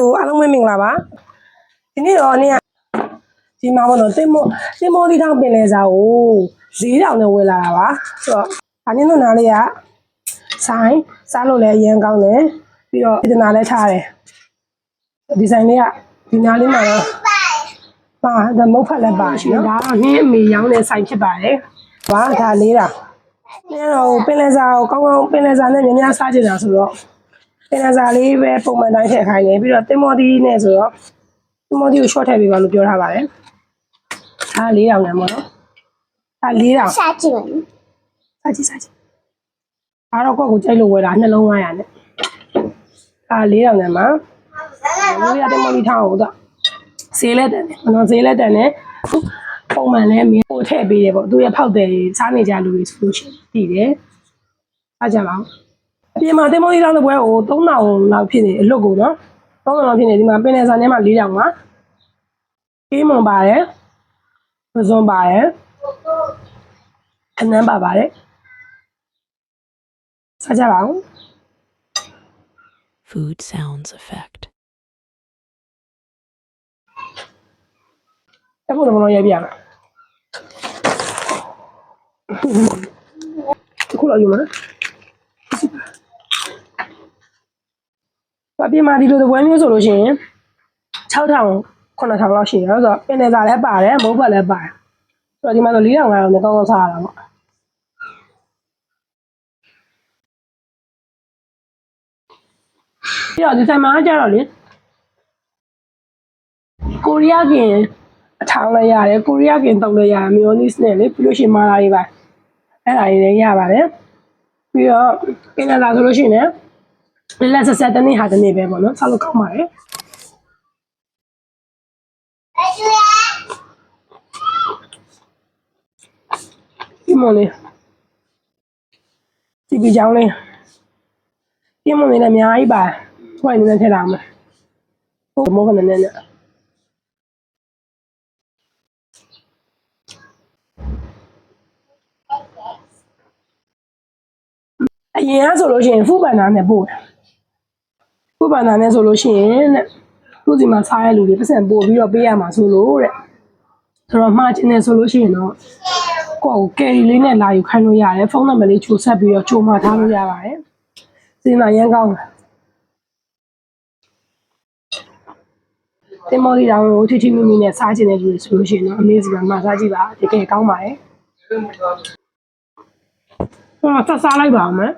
လိုအားလုံးပဲမင်္ဂလာပါဒီနေ့တော့နေ့ကဒီမှာဘောနော်တင်မောတင်မောဒီထောင်ပင်လဲစာကို၄တောင်နဲ့ဝယ်လာတာပါဆိုတော့ဒါနင်းတို့နားလေးကဆိုင်စားလို့လည်းအရင်ကောင်းတယ်ပြီးတော့ဒီနာလည်းထားတယ်ဒီဆိုင်လေးကဒီနားလေးမှာတော့ပါဒါမုတ်ဖက်လည်းပါရှင်ဒါကနင်းအမေရောင်းတဲ့ဆိုင်ဖြစ်ပါတယ်ဘာဒါလေးတာနင်းတော့ပင်လဲစာကိုကောင်းကောင်းပင်လဲစာနဲ့များများစားကြတာဆိုတော့ ပင်လယ်စာလေးပဲပုံမှန်တိုင်းထည့်ခိုင်းတယ်ပြီးတော့တင်မော်ဒီနဲ့ဆိုတော့တင်မော်ဒီကို short ထည့်ပေးပါလို့ပြောထားပါတယ်။အား၄တောင်နဲ့ပေါ့နော်။အား၄တောင်下卷，စားကြည့်စားကြည့်။အားတော့ကိုယ့်ကိုကြိုက်လို့ဝယ်တာနှလုံး900နဲ့။အား၄တောင်နဲ့မှာဘိုးရတင်မော်ဒီထားအောင်တော့ဈေးလက်တန်တယ်။နော်ဈေးလက်တန်နဲ့ပုံမှန်လည်းမင်းကိုထည့်ပေးတယ်ပေါ့။သူရဲ့ဖောက်တယ်စားနေကြလူတွေဆိုလို့ရှိရင်တည်တယ်။အားကြပါအောင်။အ ပြင်မှာတင်မောကြီးတောင်းတဲ့ပွဲကို3000လောက်ဖြစ်နေအလွတ်ကိုနော်3000လောက်ဖြစ်နေဒီမှာပင်လယ်စာထဲမှာ4000ပါကေးမွန်ပါတယ်ပဇွန်ပါတယ်ခနန်းပါပါတယ်စားကြပါဦး Food sounds effect. တခုလုံးလုံးရိုက်ပြရမယ်တခုလောက်ယူမလား အပြင်မှာဒီလိုသပွဲမျိုးဆိုလို့ရှိရင်6000 9000လောက်ရှိတယ်ဆိုတော့ပင်လယ်စာလည်းပါတယ်မုတ်ဘက်လည်းပါတယ်ဆိုတော့ဒီမှာဆို4500နဲ့ကောင်းကောင်းစားရတာပေါ့ပြီးတော့ဒီဆိုင်မှာကျတော့လေကိုရီးယားကင်အထောင်လည်းရတယ်ကိုရီးယားကင်တုံးလည်းရတယ်မီယိုနီစ်နဲ့လေပြီးလို့ရှိရင်မာလာတွေပါအဲ့ဒါတွေလည်းရပါတယ်ပြီးတော့ပင်လယ်စာဆိုလို့ရှိရင်လည်း လက်ဆက်ဆက်တစ်နေ့ဟာတစ်နေ့ပဲပေါ့နော်ဆောက်လို့ကောင်းပါတယ်ပြမလေးဒီပြကြောင်းလေးပြမလေးလည်းအများကြီးပါဟိုကနေနဲ့ထည့်လာမယ်ဟိုမောကနဲ့နဲ့အရင်ကဆိုလို့ရှိရင်ဖူပန်နာနဲ့ပို့တယ် ဖူပန်နာနဲ့ဆိုလို့ရှိရင်တဲ့သူ့စီမှာစားရလူတွေပတ်စံပို့ပြီးတော့ပေးရမှာဆိုလို့တဲ့ဆိုတော့မှားခြင်းနဲ့ဆိုလို့ရှိရင်တော့ကိုယ့်ကိုကယ်ရီလေးနဲ့လာယူခိုင်းလို့ရတယ်ဖုန်းနံပါတ်လေးချိုဆက်ပြီးတော့ချိုမှထားလို့ရပါတယ်စင်လာရန်ကောင်းတယ်တင်မော်လီတောင်ကိုချီချီမီမီနဲ့စားခြင်းတဲ့လူတွေဆိုလို့ရှိရင်တော့အမေစီကမှစားကြည့်ပါတကယ်ကောင်းပါတယ်ဟောဆက်စားလိုက်ပါအောင်မယ်